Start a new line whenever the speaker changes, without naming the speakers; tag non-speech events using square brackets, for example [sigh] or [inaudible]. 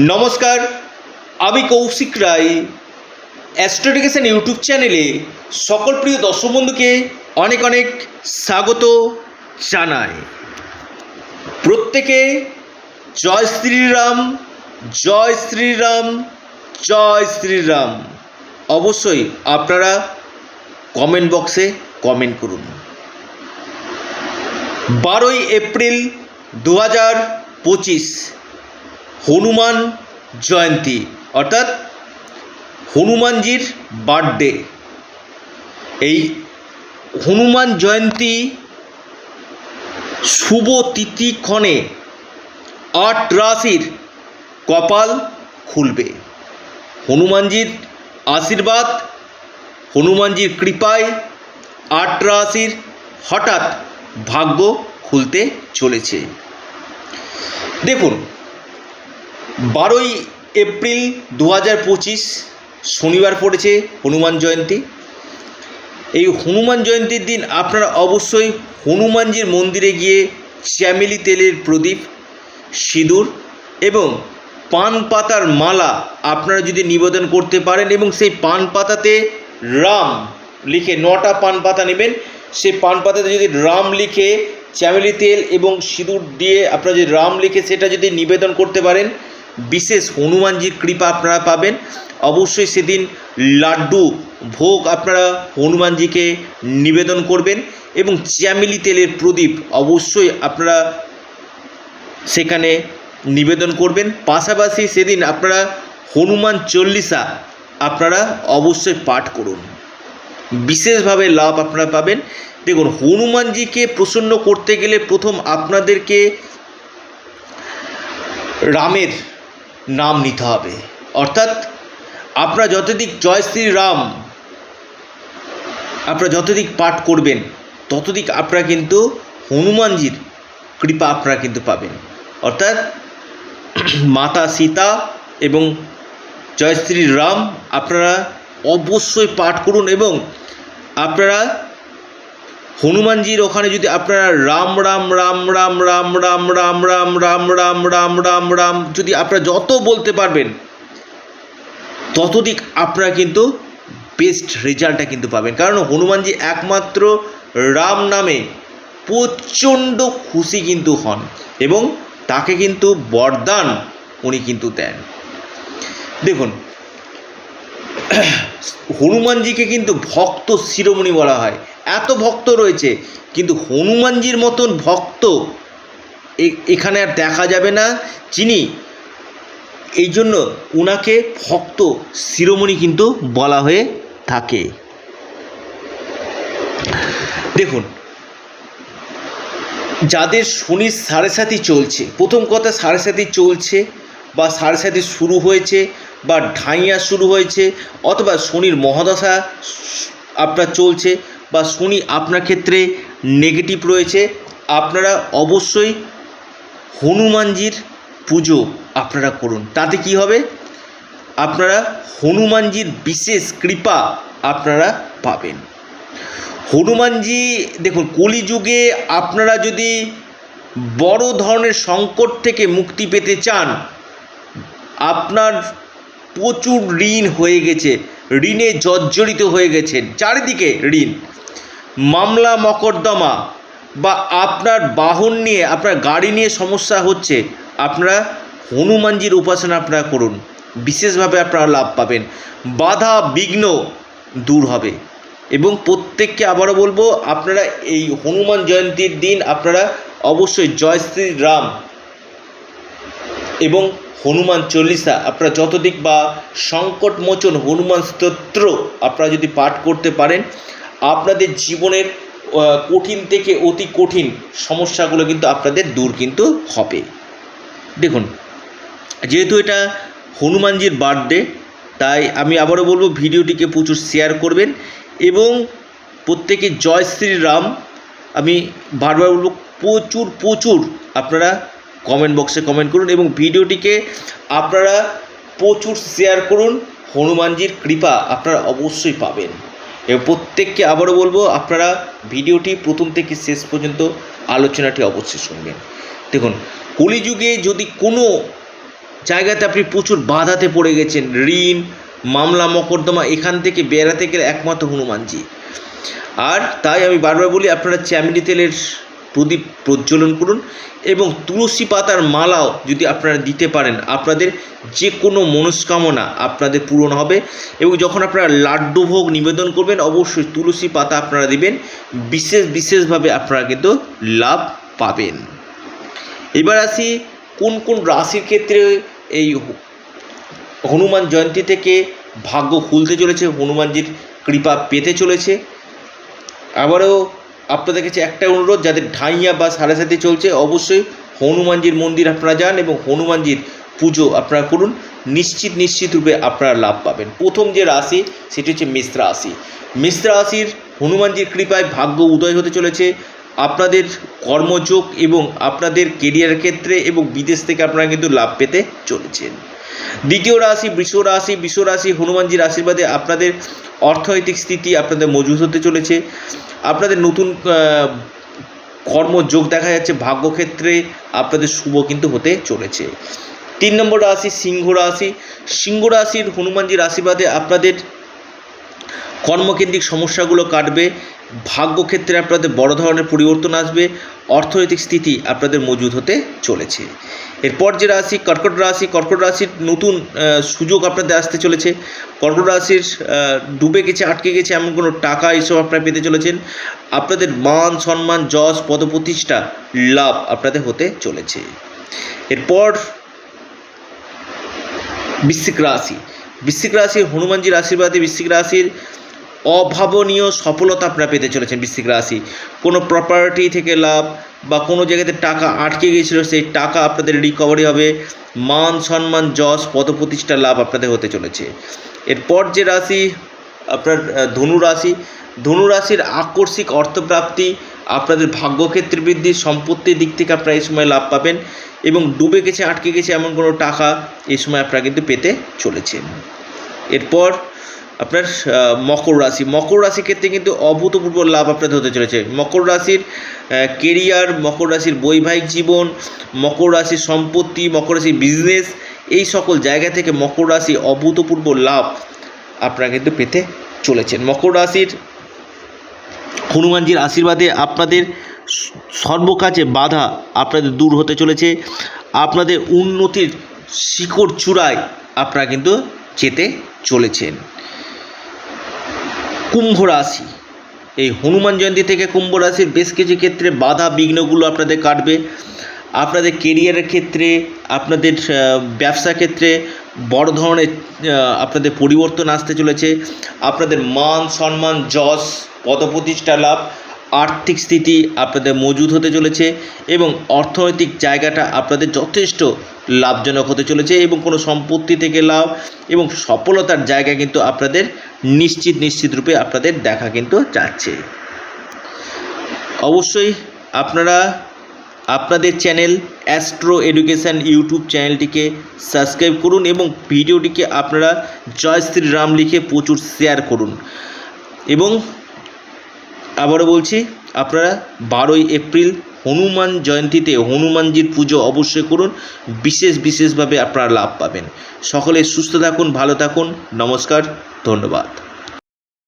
নমস্কার, আমি কৌশিক রায়। অ্যাস্ট্রোডিকেশন ইউটিউব চ্যানেলে সকল প্রিয় দর্শক বন্ধুকে অনেক অনেক স্বাগত জানাই। প্রত্যেকে জয় শ্রীরাম জয় শ্রীরাম জয় শ্রীরাম। অবশ্যই আপনারা কমেন্ট বক্সে কমেন্ট করুন। বারোই এপ্রিল দু হাজার পঁচিশ হনুমান জয়ন্তী, অর্থাৎ হনুমানজির বার্থডে। এই হনুমান জয়ন্তী শুভ তিথিক্ষণে আট রাশির কপাল খুলবে। হনুমানজির আশীর্বাদ, হনুমানজির কৃপায় আট রাশির হঠাৎ ভাগ্য খুলতে চলেছে। দেখুন বারোই এপ্রিল দু হাজার পঁচিশ শনিবার পড়েছে হনুমান জয়ন্তী। এই হনুমান জয়ন্তীর দিন আপনারা অবশ্যই হনুমানজির মন্দিরে গিয়ে চ্যামেলি তেলের প্রদীপ, সিঁদুর এবং পান পাতার মালা আপনারা যদি নিবেদন করতে পারেন এবং সেই পান পাতাতে রাম লিখে নটা পান পাতা নেবেন, সেই পান পাতাতে যদি রাম লিখে চ্যামেলি তেল এবং সিঁদুর দিয়ে আপনারা যদি রাম লিখে সেটা যদি নিবেদন করতে পারেন বিশেষ হনুমানজির কৃপা আপনারা পাবেন। অবশ্যই সেদিন লাড্ডু ভোগ আপনারা হনুমানজিকে নিবেদন করবেন এবং চ্যামেলি তেলের প্রদীপ অবশ্যই আপনারা সেখানে নিবেদন করবেন। পাশাপাশি সেদিন আপনারা হনুমান চল্লিশা আপনারা অবশ্যই পাঠ করুন। বিশেষভাবে লাভ আপনারা পাবেন। দেখুন, হনুমানজিকে প্রসন্ন করতে গেলে প্রথম আপনাদেরকে রামের নাম নিতে হবে। অর্থাৎ আপনারা যতদিক জয় শ্রী রাম আপনারা যতদিক পাঠ করবেন, ততদিক আপনারা কিন্তু হনুমানজির কৃপা আপনারা কিন্তু পাবেন। অর্থাৎ [clears throat] মাতা সীতা এবং জয় শ্রী রাম আপনারা অবশ্যই পাঠ করুন এবং আপনারা হনুমানজির ওখানে যদি আপনারা রাম রাম রাম রাম রাম রাম রাম রাম রাম রাম রাম রাম রাম যদি আপনারা যত বলতে পারবেন ততদিক আপনারা কিন্তু বেস্ট রেজাল্টটা কিন্তু পাবেন কারণ হনুমানজি একমাত্র রাম নামে প্রচণ্ড খুশি কিন্তু হন এবং তাকে কিন্তু বরদান উনি কিন্তু দেন দেখুন হনুমানজিকে কিন্তু ভক্ত শিরোমণি বলা হয়। এত ভক্ত রয়েছে, কিন্তু হনুমানজির মতন ভক্ত এখানে আর দেখা যাবে না। যিনি এই জন্য উনাকে ভক্ত শিরোমণি কিন্তু বলা হয়ে থাকে। দেখুন, যাদের শনির সাড়ে সাথী চলছে, প্রথম কথা সাড়ে সাথী চলছে বা সাড়ে সাথী শুরু হয়েছে বা ঢাইয়া শুরু হয়েছে অথবা শনির মহাদশা আপনার চলছে বা শনি আপনার ক্ষেত্রে নেগেটিভ রয়েছে, আপনারা অবশ্যই হনুমানজির পুজো আপনারা করুন। তাতে কি হবে? আপনারা হনুমানজির বিশেষ কৃপা আপনারা পাবেন। হনুমানজি, দেখুন, কলিযুগে আপনারা যদি বড় ধরনের সংকট থেকে মুক্তি পেতে চান, আপনার প্রচুর ঋণ হয়ে গেছে। ঋণে জর্জরিত হয়ে গেছে। চারিদিকে ঋণ। মামলা, মকদ্দমা বা আপনার বাহন নিয়ে, আপনার গাড়ি নিয়ে সমস্যা হচ্ছে, আপনারা হনুমানজির উপাসনা আপনারা করুন। বিশেষভাবে আপনারা লাভ পাবেন। বাধা বিঘ্ন দূর হবে। এবং প্রত্যেককে আবারও বলব, আপনারা এই হনুমান জয়ন্তীর দিন আপনারা অবশ্যই জয় শ্রী রাম এবং হনুমান চল্লিশা, আপনারা যতদিক বা সংকটমোচন হনুমান স্তোত্র আপনারা যদি পাঠ করতে পারেন, আপনাদের জীবনের কঠিন থেকে অতি কঠিন সমস্যাগুলো কিন্তু আপনাদের দূর কিন্তু হবে। দেখুন, যেহেতু এটা হনুমানজির বার্থডে, তাই আমি আবারও বলব ভিডিওটিকে প্রচুর শেয়ার করবেন এবং প্রত্যেকে জয় শ্রীরাম। আমি বারবার বলব, প্রচুর প্রচুর আপনারা কমেন্ট বক্সে কমেন্ট করুন এবং ভিডিওটিকে আপনারা প্রচুর শেয়ার করুন। হনুমানজির কৃপা আপনারা অবশ্যই পাবেন। এবং প্রত্যেককে আবারও বলব, আপনারা ভিডিওটি প্রথম থেকে শেষ পর্যন্ত আলোচনাটি অবশ্যই শুনবেন। দেখুন, কলিযুগে যদি কোনো জায়গাতে আপনি প্রচুর বাধাতে পড়ে গেছেন, ঋণ, মামলা, মকদ্দমা, এখান থেকে বেরাতে গেলে একমাত্র হনুমানজি। আর তাই আমি বারবার বলি, আপনারা চ্যামেলি তেলের প্রদীপ প্রজ্বলন করুন এবং তুলসী পাতার মালাও যদি আপনারা দিতে পারেন, আপনাদের যে কোনো মনস্কামনা আপনাদের পূরণ হবে এবং যখন আপনারা লাড্ডু ভোগ নিবেদন করবেন, অবশ্যই তুলসী পাতা আপনারা দিবেন, বিশেষ বিশেষভাবে আপনারা কিন্তু লাভ পাবেন। এবার আসি কোন কোন রাশির ক্ষেত্রে এই হনুমান জয়ন্তী থেকে ভাগ্য খুলতে চলেছে, হনুমানজির কৃপা পেতে চলেছে। আবারও আপনাদের কাছে একটা অনুরোধ, যাদের ঢাইয়া বা সাড়ে সাথে চলছে, অবশ্যই হনুমানজির মন্দির আপনারা যান এবং হনুমানজির পুজো আপনারা করুন। নিশ্চিত নিশ্চিত রূপে আপনারা লাভ পাবেন। প্রথম যে রাশি, সেটি হচ্ছে মিশ্র রাশি। মিশ্র রাশির হনুমানজির কৃপায় ভাগ্য উদয় হতে চলেছে। আপনাদের কর্মযোগ এবং আপনাদের কেরিয়ার ক্ষেত্রে এবং বিদেশ থেকে আপনারা কিন্তু লাভ পেতে চলেছেন। দ্বিতীয় রাশি, বৃষ রাশি বৃষ রাশি, হনুমানজির আশীর্বাদে আপনাদের অর্থনৈতিক স্থিতি আপনাদের মজবুত হতে চলেছে। আপনাদের নতুন কর্মযোগ দেখা যাচ্ছে, ভাগ্যক্ষেত্রে আপনাদের শুভ কিন্তু হতে চলেছে। তিন নম্বর রাশি, সিংহ রাশি। সিংহ রাশির হনুমানজির আশীর্বাদে আপনাদের কর্মকেন্দ্রিক সমস্যাগুলো কাটবে, ভাগ্যক্ষেত্রে আপনাদের বড় ধরনের পরিবর্তন আসবে, অর্থনৈতিক স্থিতি আপনাদের মজুদ হতে চলেছে। এরপর যে রাশি, কর্কট রাশি, কর্কট রাশির নতুন সুযোগ আপনাদের আসতে চলেছে। কর্কট রাশির ডুবে গেছে, আটকে গেছে এমন কোনো টাকা এইসব আপনারা পেতে চলেছেন। আপনাদের মান, সম্মান, যশ, পদপ্রতিষ্ঠা, লাভ আপনাদের হতে চলেছে। এরপর বৃশ্চিক রাশি। বৃশ্চিক রাশির হনুমানজির আশীর্বাদে বৃশ্চিক রাশির অভাবনীয় সফলতা আপনারা পেতে চলেছেন বৃশ্চিক রাশি। কোনো প্রপার্টি থেকে লাভ বা কোনো জায়গাতে টাকা আটকে গিয়েছিল, সেই টাকা আপনাদের রিকভারি হবে। মান সম্মান, যশ পদপ্রতিষ্ঠা লাভ আপনাদের হতে চলেছে। এরপর যে রাশি, আপনার ধনু রাশি, ধনু রাশির আকস্মিক অর্থপ্রাপ্তি আপনাদের ভাগ্যক্ষেত্র বৃদ্ধি, সম্পত্তির দিক থেকে আপনারা এই সময় লাভ পাবেন এবং ডুবে গেছে, আটকে গেছে এমন কোনো টাকা এই সময় আপনারা কিন্তু পেতে চলেছেন। এরপর আপনার মকর রাশি। মকর রাশির ক্ষেত্রে কিন্তু অভূতপূর্ব লাভ আপনাদের হতে চলেছে। মকর রাশির কেরিয়ার মকর রাশির বৈবাহিক জীবন, মকর রাশির সম্পত্তি, মকর রাশির বিজনেস এই সকল জায়গা থেকে মকর রাশি অভূতপূর্ব লাভ আপনারা কিন্তু পেতে চলেছেন। মকর রাশির হনুমানজির আশীর্বাদে আপনাদের সর্বকাজে বাধা আপনাদের দূর হতে চলেছে। আপনাদের উন্নতির শিকড় চূড়ায় আপনারা কিন্তু যেতে চলেছেন। কুম্ভ রাশি এই হনুমান জয়ন্তী থেকে কুম্ভ রাশির বেশ কিছু ক্ষেত্রে বাধা বিঘ্নগুলো আপনাদের কাটবে। আপনাদের কেরিয়ারের ক্ষেত্রে, আপনাদের ব্যবসা ক্ষেত্রে বড় ধরনের আপনাদের পরিবর্তন আসতে চলেছে। আপনাদের মান সম্মান, যশ, পদপ্রতিষ্ঠা লাভ আর্থিক স্থিতি আপনাদের মজুদ হতে চলেছে এবং অর্থনৈতিক জায়গাটা আপনাদের যথেষ্ট লাভজনক হতে চলেছে এবং কোনো সম্পত্তি থেকে লাভ এবং সফলতার জায়গা কিন্তু আপনাদের নিশ্চিত নিশ্চিত রূপে আপনাদের দেখা কিন্তু যাচ্ছে। অবশ্যই আপনারা আপনাদের চ্যানেল অ্যাস্ট্রো এডুকেশান ইউটিউব চ্যানেলটিকে সাবস্ক্রাইব করুন এবং ভিডিওটিকে আপনারা জয় শ্রীরাম লিখে প্রচুর শেয়ার করুন এবং আবারও বলছি, আপনারা বারোই এপ্রিল হনুমান জয়ন্তীতে হনুমানজির পুজো অবশ্যই করুন, বিশেষ বিশেষভাবে আপনারা লাভ পাবেন। সকলে সুস্থ থাকুন, ভালো থাকুন, নমস্কার, ধন্যবাদ।